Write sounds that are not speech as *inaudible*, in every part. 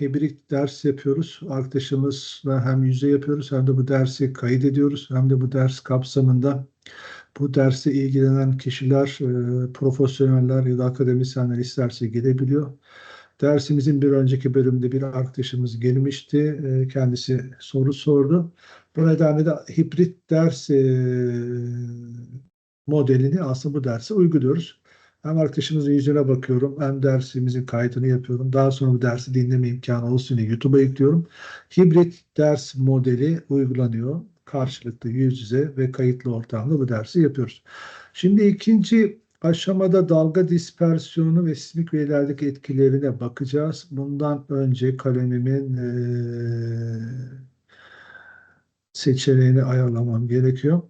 hibrit ders yapıyoruz. Arkadaşımızla hem yüzde yapıyoruz hem de bu dersi kaydediyoruz. Hem de bu ders kapsamında bu derse ilgilenen kişiler, e, profesyoneller ya da akademisyenler isterse gidebiliyor. Dersimizin bir önceki bölümde bir arkadaşımız gelmişti. E, kendisi soru sordu. Bu nedenle de hibrit ders e, modelini aslında bu derse uyguluyoruz. Hem arkadaşımızın yüzüne bakıyorum hem dersimizin kaydını yapıyorum. Daha sonra bu dersi dinleme imkanı olsun diye YouTube'a yüklüyorum. Hibrit ders modeli uygulanıyor. Karşılıklı yüz yüze ve kayıtlı ortamda bu dersi yapıyoruz. Şimdi ikinci aşamada dalga dispersiyonu ve sismik verilerdeki etkilerine bakacağız. Bundan önce kalemimin eee, seçeneğini ayarlamam gerekiyor.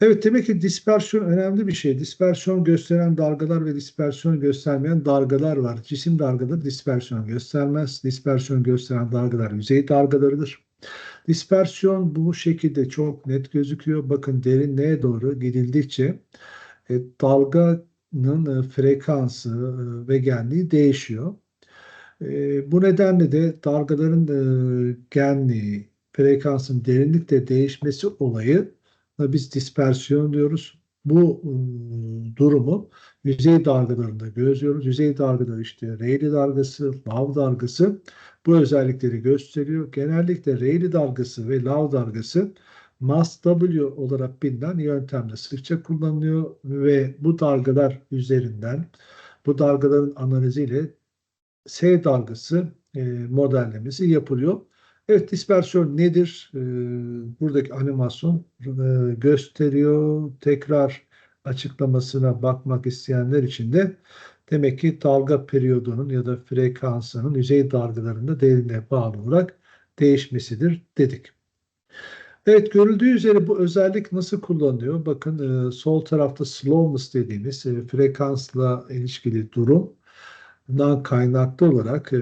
Evet demek ki dispersiyon önemli bir şey. Dispersiyon gösteren dalgalar ve dispersiyon göstermeyen dalgalar var. Cisim dalgaları dispersiyon göstermez. Dispersiyon gösteren dalgalar yüzey dalgalarıdır. Dispersiyon bu şekilde çok net gözüküyor. Bakın derinliğe doğru gidildikçe e, dalganın e, frekansı e, ve genliği değişiyor. E, bu nedenle de dalgaların e, genliği, frekansın derinlikte değişmesi olayı biz dispersiyon diyoruz. Bu ıı, durumu yüzey dalgalarında gözlüyoruz. Yüzey dalgaları işte Rayleigh dalgası, Lav dalgası bu özellikleri gösteriyor. Genellikle Rayleigh dalgası ve Lav dalgası Mass W olarak bilinen yöntemde sıkça kullanılıyor ve bu dalgalar üzerinden bu dalgaların analiziyle S dalgası e, modellemesi yapılıyor. Evet dispersiyon nedir? Ee, buradaki animasyon e, gösteriyor. Tekrar açıklamasına bakmak isteyenler için de demek ki dalga periyodunun ya da frekansının yüzey dalgalarında derinliğe bağlı olarak değişmesidir dedik. Evet görüldüğü üzere bu özellik nasıl kullanılıyor? Bakın e, sol tarafta slowness dediğimiz e, frekansla ilişkili durumdan kaynaklı olarak e,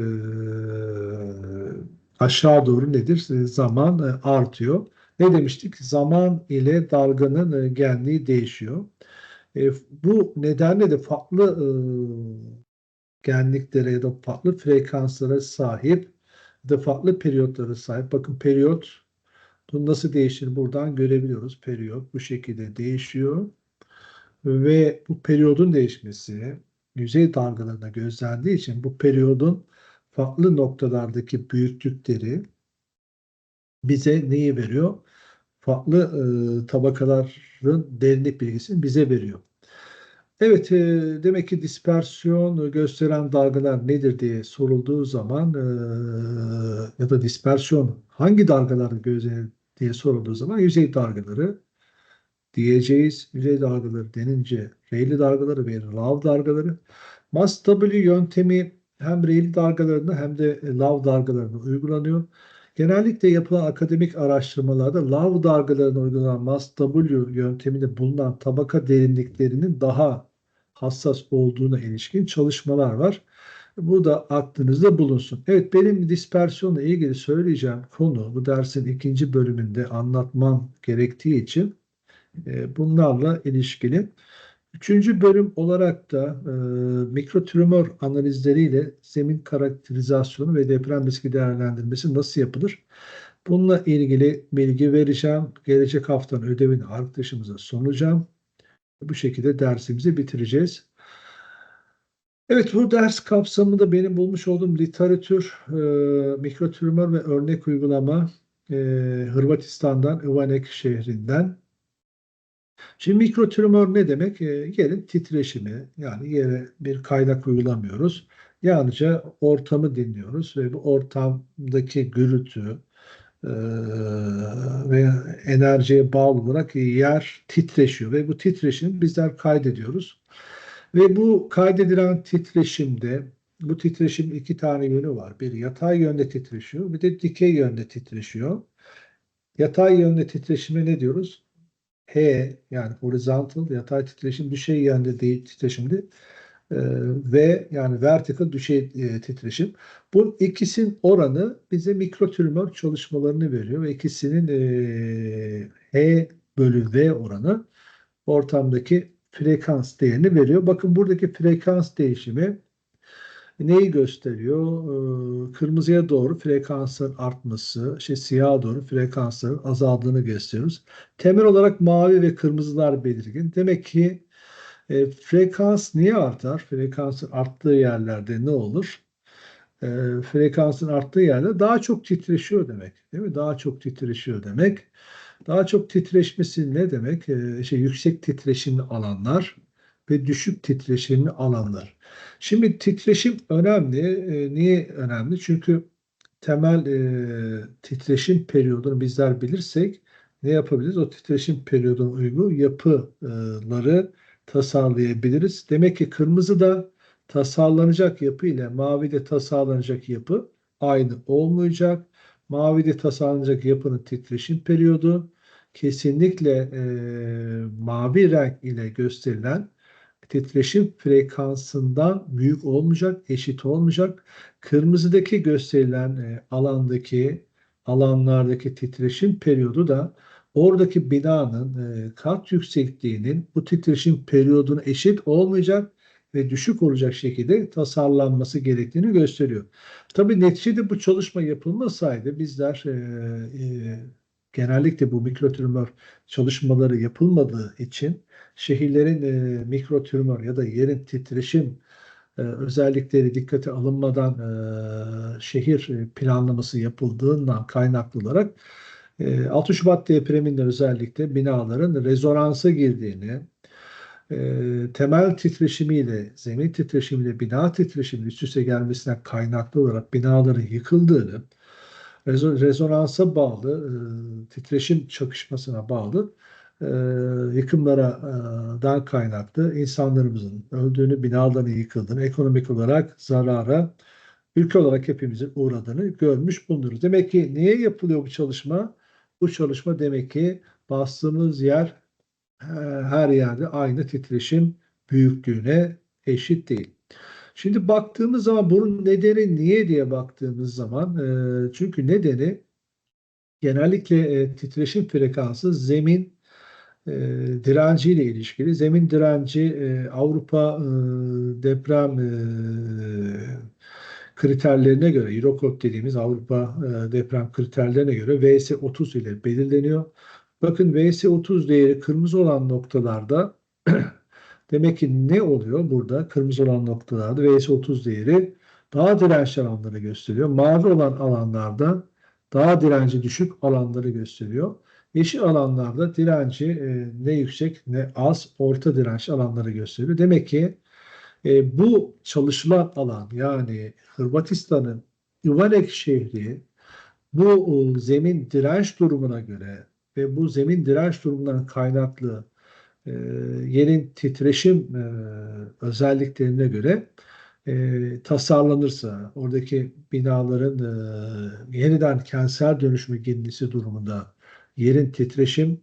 aşağı doğru nedir? E, Zaman e, artıyor. Ne demiştik? Zaman ile dalganın e, genliği değişiyor. Bu nedenle de farklı genliklere ya da farklı frekanslara sahip da farklı periyotlara sahip. Bakın periyot bu nasıl değişir buradan görebiliyoruz. Periyot bu şekilde değişiyor. Ve bu periyodun değişmesi yüzey dalgalarında gözlendiği için bu periyodun farklı noktalardaki büyüklükleri bize neyi veriyor? Farklı e, tabakaların derinlik bilgisini bize veriyor. Evet, e, demek ki dispersiyon gösteren dalgalar nedir diye sorulduğu zaman e, ya da dispersiyon hangi dalgalar gözlenir diye sorulduğu zaman yüzey dalgaları diyeceğiz. Yüzey dalgaları denince Rayleigh dalgaları ve Lav dalgaları. Mass W yöntemi hem Rayleigh dalgalarında hem de Lav dalgalarında uygulanıyor. Genellikle yapılan akademik araştırmalarda Lav dalgalarına uygulanan Mass W yönteminde bulunan tabaka derinliklerinin daha hassas olduğuna ilişkin çalışmalar var. Bu da aklınızda bulunsun. Evet benim dispersiyonla ilgili söyleyeceğim konu bu dersin ikinci bölümünde anlatmam gerektiği için e, bunlarla ilişkili. Üçüncü bölüm olarak da e, mikrotremor analizleriyle zemin karakterizasyonu ve deprem riski değerlendirmesi nasıl yapılır? Bununla ilgili bilgi vereceğim. Gelecek haftanın ödevini arkadaşımıza sunacağım. Bu şekilde dersimizi bitireceğiz. Evet bu ders kapsamında benim bulmuş olduğum literatür, e, mikrotremor ve örnek uygulama e, Hırvatistan'dan, Ivanek şehrinden. Şimdi mikrotremor ne demek? E, yerin titreşimi yani yere bir kaynak uygulamıyoruz. Yalnızca ortamı dinliyoruz ve bu ortamdaki gürültü e, ve enerjiye bağlı olarak yer titreşiyor ve bu titreşimi bizler kaydediyoruz. Ve bu kaydedilen titreşimde bu titreşim iki tane yönü var. Bir yatay yönde titreşiyor, bir de dikey yönde titreşiyor. Yatay yönde titreşime ne diyoruz? H yani horizontal yatay titreşim düşey yönde değil titreşimde e, ve yani vertical düşey titreşim. Bu ikisinin oranı bize mikrotürmör çalışmalarını veriyor ve ikisinin e, H bölü V oranı ortamdaki frekans değerini veriyor. Bakın buradaki frekans değişimi neyi gösteriyor? Ee, Kırmızıya doğru frekansın artması, şey siyaha doğru frekansların azaldığını gösteriyoruz. Temel olarak mavi ve kırmızılar belirgin. Demek ki e, frekans niye artar? Frekansın arttığı yerlerde ne olur? E, frekansın arttığı yerde daha çok titreşiyor demek. Değil mi? Daha çok titreşiyor demek. Daha çok titreşmesi ne demek? E, şey yüksek titreşimli alanlar ve düşük titreşimli alanlar. Şimdi titreşim önemli. E, niye önemli? Çünkü temel e, titreşim periyodunu bizler bilirsek ne yapabiliriz? O titreşim periyoduna uygun yapıları tasarlayabiliriz. Demek ki kırmızı da tasarlanacak yapı ile mavi de tasarlanacak yapı aynı olmayacak. Mavi de tasarlanacak yapının titreşim periyodu kesinlikle e, mavi renk ile gösterilen titreşim frekansından büyük olmayacak, eşit olmayacak. Kırmızıdaki gösterilen e, alandaki alanlardaki titreşim periyodu da oradaki binanın e, kat yüksekliğinin bu titreşim periyoduna eşit olmayacak ve düşük olacak şekilde tasarlanması gerektiğini gösteriyor. Tabii neticede bu çalışma yapılmasaydı bizler e, e, genellikle bu mikrotürmör çalışmaları yapılmadığı için şehirlerin e, mikrotürmör ya da yerin titreşim e, özellikleri dikkate alınmadan e, şehir planlaması yapıldığından kaynaklı olarak e, 6 Şubat depreminde özellikle binaların rezonansa girdiğini, e, temel titreşimiyle, zemin titreşimiyle bina titreşiminin üst üste gelmesinden kaynaklı olarak binaların yıkıldığını, rezonansa bağlı, e, titreşim çakışmasına bağlı e, yıkımlardan kaynaklı insanlarımızın öldüğünü, binaların yıkıldığını, ekonomik olarak zarara ülke olarak hepimizin uğradığını görmüş bulunuyoruz. Demek ki niye yapılıyor bu çalışma? Bu çalışma demek ki bastığımız yer her yerde aynı titreşim büyüklüğüne eşit değil. Şimdi baktığımız zaman bunun nedeni niye diye baktığımız zaman e, çünkü nedeni genellikle e, titreşim frekansı zemin e, direnciyle ilişkili. Zemin direnci e, Avrupa e, deprem e, kriterlerine göre, Eurocode dediğimiz Avrupa deprem kriterlerine göre VS30 ile belirleniyor. Bakın VS30 değeri kırmızı olan noktalarda *clears throat* demek ki ne oluyor burada? Kırmızı olan noktalarda VS30 değeri daha dirençli alanları gösteriyor. Mavi olan alanlarda daha direnci düşük alanları gösteriyor. Yeşil alanlarda direnci e, ne yüksek ne az orta direnç alanları gösteriyor. Demek ki e, bu çalışılan alan yani Hırvatistan'ın Ivanek şehri bu e, zemin direnç durumuna göre ve bu zemin direnç durumundan kaynaklı e, yerin titreşim e, özelliklerine göre e, tasarlanırsa, oradaki binaların e, yeniden kentsel dönüşümü gelmesi durumunda yerin titreşim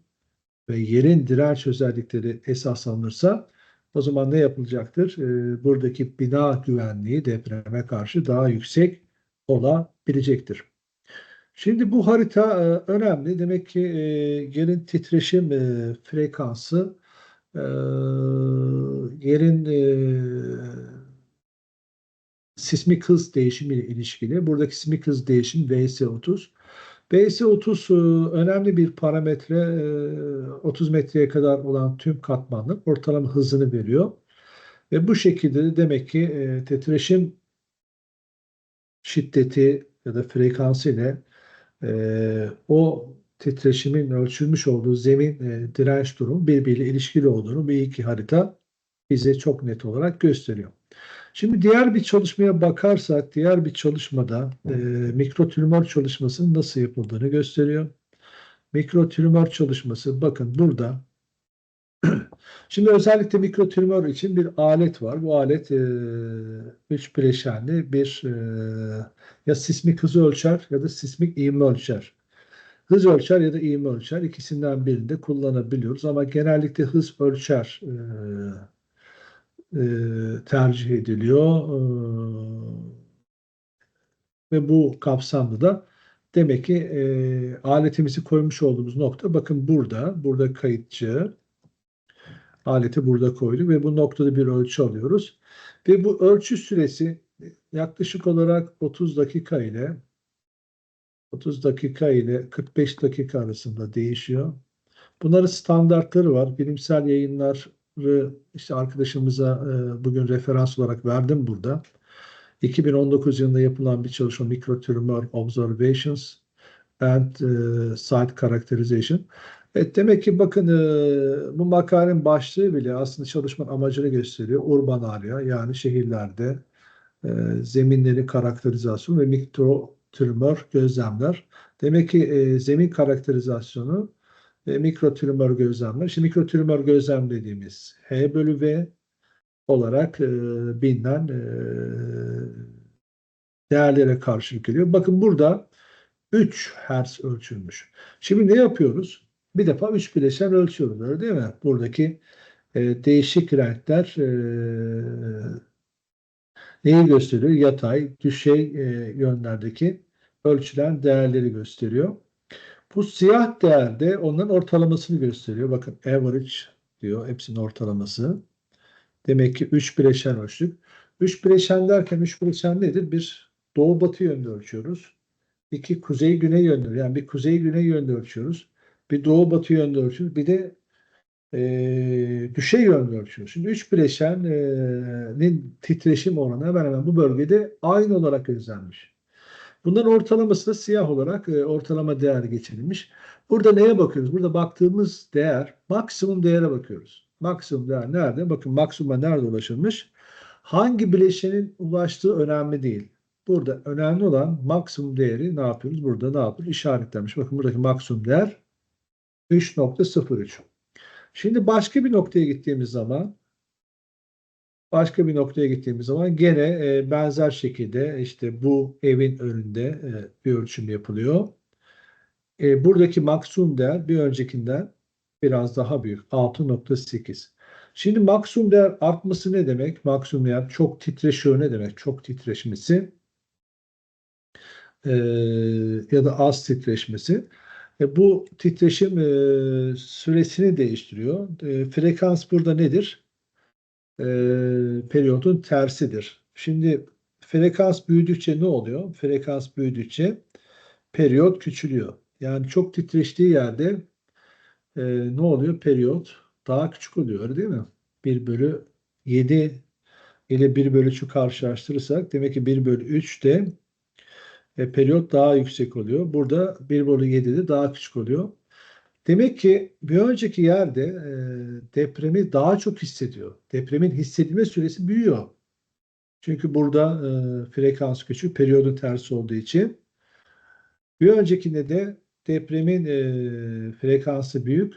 ve yerin direnç özellikleri esas alınırsa o zaman ne yapılacaktır? E, buradaki bina güvenliği depreme karşı daha yüksek olabilecektir. Şimdi bu harita e, önemli. Demek ki e, yerin titreşim e, frekansı yerin sismik hız değişimiyle ilişkili. Buradaki sismik hız değişim VS30. VS30 e, önemli bir parametre. E, 30 metreye kadar olan tüm katmanın ortalama hızını veriyor. Ve bu şekilde de demek ki e, titreşim şiddeti ya da frekansı ile e, o titreşimin ölçülmüş olduğu zemin e, direnç durumu birbiriyle ilişkili olduğunu bu iki harita bize çok net olarak gösteriyor. Şimdi diğer bir çalışmaya bakarsak, diğer bir çalışmada e, mikrotürmör çalışmasının nasıl yapıldığını gösteriyor. Mikrotürmör çalışması bakın burada *clears throat* Şimdi özellikle mikrotürmör için bir alet var. Bu alet e, üç bileşenli bir e, ya sismik hızı ölçer ya da sismik ivme ölçer. Hız ölçer ya da ivme ölçer ikisinden birinde kullanabiliyoruz ama genellikle hız ölçer e, e, tercih ediliyor. E, ve bu kapsamda da demek ki e, aletimizi koymuş olduğumuz nokta bakın burada, burada kayıtçı aleti burada koyduk ve bu noktada bir ölçü alıyoruz. Ve bu ölçü süresi yaklaşık olarak 30 dakika ile 30 dakika ile 45 dakika arasında değişiyor. Bunların standartları var. Bilimsel yayınları işte arkadaşımıza e, bugün referans olarak verdim burada. 2019 yılında yapılan bir çalışma Microtumor Observations and e, Site Characterization. Evet, demek ki bakın e, bu makalenin başlığı bile aslında çalışmanın amacını gösteriyor. Urban area yani şehirlerde zeminleri karakterizasyon ve mikrotürmör gözlemler. Demek ki e, zemin karakterizasyonu ve mikrotürmör gözlemler. Şimdi mikrotürmör gözlem dediğimiz H bölü V olarak e, bilinen e, değerlere karşılık geliyor. Bakın burada 3 Hz ölçülmüş. Şimdi ne yapıyoruz? Bir defa 3 bileşen ölçüyoruz öyle değil mi? Buradaki e, değişik renkler e, neyi gösteriyor? Yatay, düşey e, yönlerdeki ölçülen değerleri gösteriyor. Bu siyah değerde onların ortalamasını gösteriyor. Bakın average diyor. Hepsinin ortalaması. Demek ki 3 bileşen ölçtük. 3 bileşen derken 3 bileşen nedir? Bir doğu batı yönde ölçüyoruz. İki kuzey güney yönde. Yani bir kuzey güney yönde ölçüyoruz. Bir doğu batı yönde ölçüyoruz. Bir de e, düşey yönde ölçüyoruz. Şimdi 3 bileşenin titreşim oranı hemen hemen bu bölgede aynı olarak gözlenmiş. Bunların ortalaması da siyah olarak e, ortalama değer geçirilmiş. Burada neye bakıyoruz? Burada baktığımız değer maksimum değere bakıyoruz. Maksimum değer nerede? Bakın maksimuma nerede ulaşılmış? Hangi bileşenin ulaştığı önemli değil. Burada önemli olan maksimum değeri ne yapıyoruz? Burada ne yapıyoruz? İşaretlenmiş. Bakın buradaki maksimum değer 3.03. Şimdi başka bir noktaya gittiğimiz zaman başka bir noktaya gittiğimiz zaman gene e, benzer şekilde işte bu evin önünde e, bir ölçüm yapılıyor. E, buradaki maksimum değer bir öncekinden biraz daha büyük. 6.8. Şimdi maksimum değer artması ne demek? Maksimum değer çok titreşiyor ne demek? Çok titreşmesi e, ya da az titreşmesi. E, bu titreşim e, süresini değiştiriyor. E, frekans burada nedir? E, periyodun tersidir. Şimdi frekans büyüdükçe ne oluyor? Frekans büyüdükçe periyot küçülüyor. Yani çok titreştiği yerde e, ne oluyor? Periyot daha küçük oluyor değil mi? 1 bölü 7 ile 1 bölü 3'ü karşılaştırırsak demek ki 1 bölü 3 de e, periyot daha yüksek oluyor. Burada 1 bölü 7 de daha küçük oluyor. Demek ki bir önceki yerde e, depremi daha çok hissediyor. Depremin hissedilme süresi büyüyor. Çünkü burada e, frekans küçük, periyodun tersi olduğu için. Bir öncekinde de depremin e, frekansı büyük.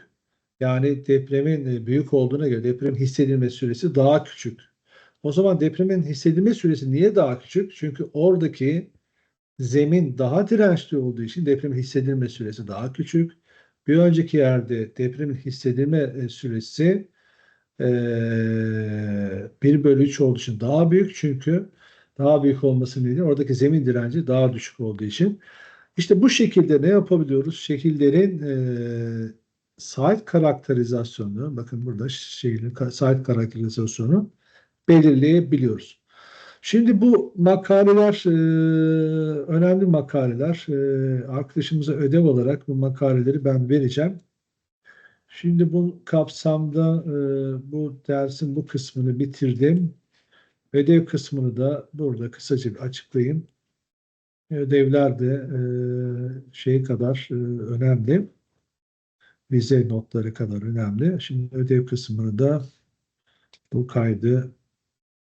Yani depremin e, büyük olduğuna göre depremin hissedilme süresi daha küçük. O zaman depremin hissedilme süresi niye daha küçük? Çünkü oradaki zemin daha dirençli olduğu için depremin hissedilme süresi daha küçük. Bir önceki yerde depremin hissedilme e, süresi e, 1 bölü 3 olduğu için daha büyük çünkü daha büyük olması nedeniyle oradaki zemin direnci daha düşük olduğu için. İşte bu şekilde ne yapabiliyoruz? Şekillerin e, site karakterizasyonu, bakın burada şehirlerin site karakterizasyonu belirleyebiliyoruz. Şimdi bu makaleler e, önemli makaleler. E, arkadaşımıza ödev olarak bu makaleleri ben vereceğim. Şimdi bu kapsamda e, bu dersin bu kısmını bitirdim. Ödev kısmını da burada kısaca bir açıklayayım. Ödevler de e, şey kadar e, önemli. Vize notları kadar önemli. Şimdi ödev kısmını da bu kaydı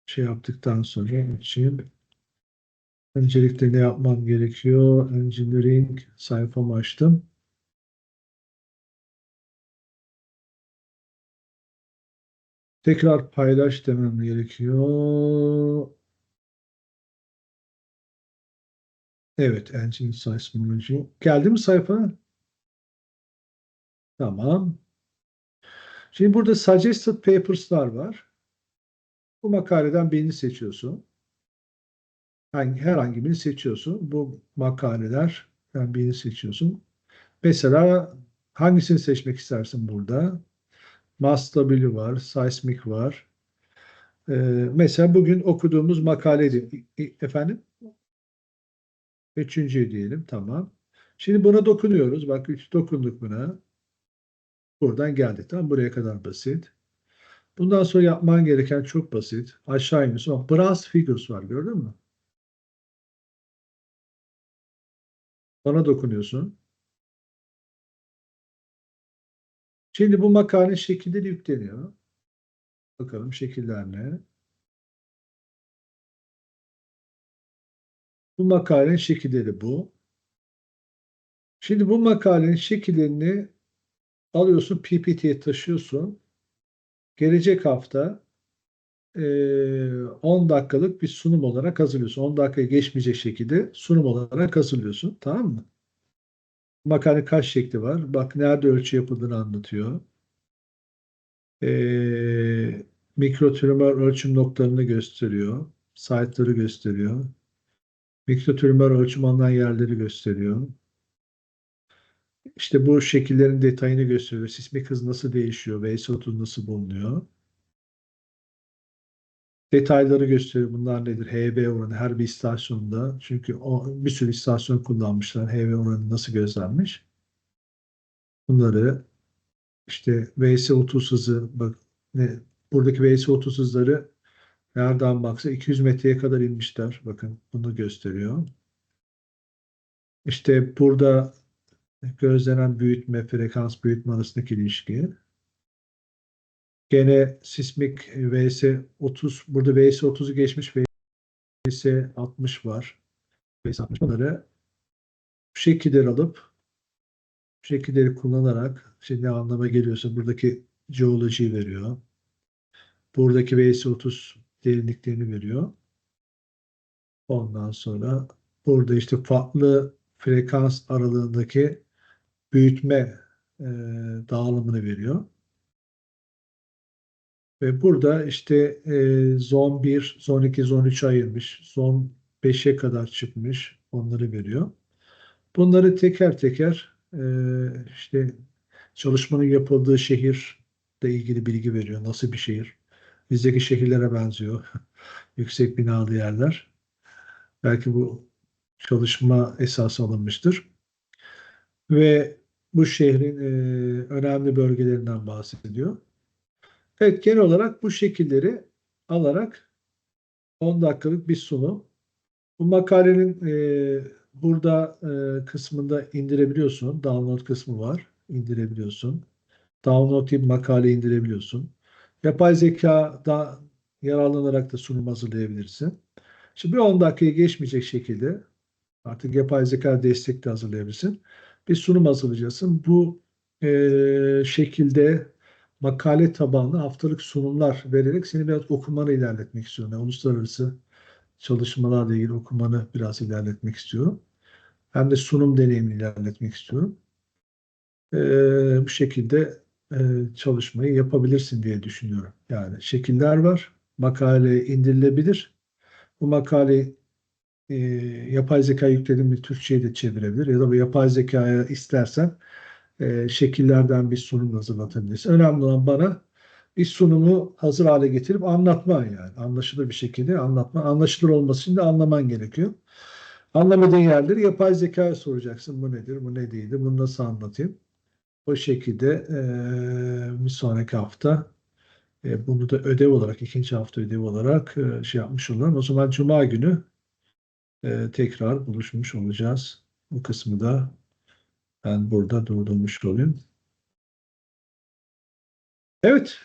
şey yaptıktan sonra için öncelikle ne yapmam gerekiyor? Engineering sayfamı açtım. Tekrar paylaş demem gerekiyor. Evet, Engine Seismology. Geldi mi sayfa? Tamam. Şimdi burada suggested papers'lar var. Bu makaleden birini seçiyorsun. Hangi, herhangi birini seçiyorsun. Bu makalelerden birini seçiyorsun. Mesela hangisini seçmek istersin burada? MassW var, Seismic var, Ee, mesela bugün okuduğumuz makaleydi. Efendim? Üçüncüyü diyelim. Tamam. Şimdi buna dokunuyoruz. Bak üç dokunduk buna. Buradan geldik. Tamam Buraya kadar basit. Bundan sonra yapman gereken çok basit. Aşağı iniyorsun. Bak brass figures var. Gördün mü? Bana dokunuyorsun. Şimdi bu makalenin şekilleri yükleniyor. Bakalım şekiller ne? Bu makalenin şekilleri bu. Şimdi bu makalenin şekillerini alıyorsun, PPT'ye taşıyorsun. Gelecek hafta eee, 10 dakikalık bir sunum olarak hazırlıyorsun. 10 dakikayı geçmeyecek şekilde sunum olarak hazırlıyorsun. Tamam mı? Makale kaç şekli var? Bak nerede ölçü yapıldığını anlatıyor. Eee mikrotürmör ölçüm noktalarını gösteriyor. Site'ları gösteriyor. Mikrotürmör ölçüm alınan yerleri gösteriyor. İşte bu şekillerin detayını gösteriyor. Sismik hız nasıl değişiyor? VS30 nasıl bulunuyor? Detayları gösteriyor. Bunlar nedir? HV oranı her bir istasyonda. Çünkü o, bir sürü istasyon kullanmışlar. HV oranı nasıl gözlenmiş? Bunları işte VS30 hızı bak ne, buradaki VS30 hızları nereden baksa 200 metreye kadar inmişler. Bakın bunu gösteriyor. İşte burada gözlenen büyütme, frekans büyütme arasındaki ilişki. Gene sismik vs 30 burada vs 30'u geçmiş vs 60 var. vs 60 bunları bu şekilleri alıp şekilleri kullanarak şimdi ne anlama geliyorsa buradaki geolojiyi veriyor. Buradaki vs 30 derinliklerini veriyor. Ondan sonra burada işte farklı frekans aralığındaki büyütme e, dağılımını veriyor. Ve burada işte e, zon 1, zon 2, zon 3 ayırmış. Zon 5'e kadar çıkmış. Onları veriyor. Bunları teker teker e, işte çalışmanın yapıldığı şehirle ilgili bilgi veriyor. Nasıl bir şehir? Bizdeki şehirlere benziyor. *laughs* Yüksek binalı yerler. Belki bu çalışma esası alınmıştır. Ve bu şehrin e, önemli bölgelerinden bahsediyor. Evet genel olarak bu şekilleri alarak 10 dakikalık bir sunum. Bu makalenin e, burada e, kısmında indirebiliyorsun. Download kısmı var. İndirebiliyorsun. Download deyip makale indirebiliyorsun. Yapay zekada yararlanarak da sunum hazırlayabilirsin. Şimdi bir 10 dakikayı geçmeyecek şekilde artık yapay zeka destekli hazırlayabilirsin. Bir sunum hazırlayacaksın. Bu e, şekilde makale tabanlı haftalık sunumlar vererek seni biraz okumanı ilerletmek istiyorum. Yani uluslararası çalışmalarla ilgili okumanı biraz ilerletmek istiyorum. Hem de sunum deneyimini ilerletmek istiyorum. Ee, bu şekilde e, çalışmayı yapabilirsin diye düşünüyorum. Yani şekiller var. Makale indirilebilir. Bu makale e, yapay zeka yükledim mi Türkçe'ye de çevirebilir. Ya da bu yapay zekaya istersen e, şekillerden bir sunum hazırlatabilirsin. Önemli olan bana bir sunumu hazır hale getirip anlatman yani. Anlaşılır bir şekilde anlatman. Anlaşılır olması için de anlaman gerekiyor. Anlamadığın yerleri yapay zekaya soracaksın. Bu nedir, bu ne değildi, bunu nasıl anlatayım? O şekilde e, bir sonraki hafta e, bunu da ödev olarak, ikinci hafta ödev olarak e, şey yapmış olalım. O zaman Cuma günü e, tekrar buluşmuş olacağız. Bu kısmı da ben burada durdurmuş olayım. Evet,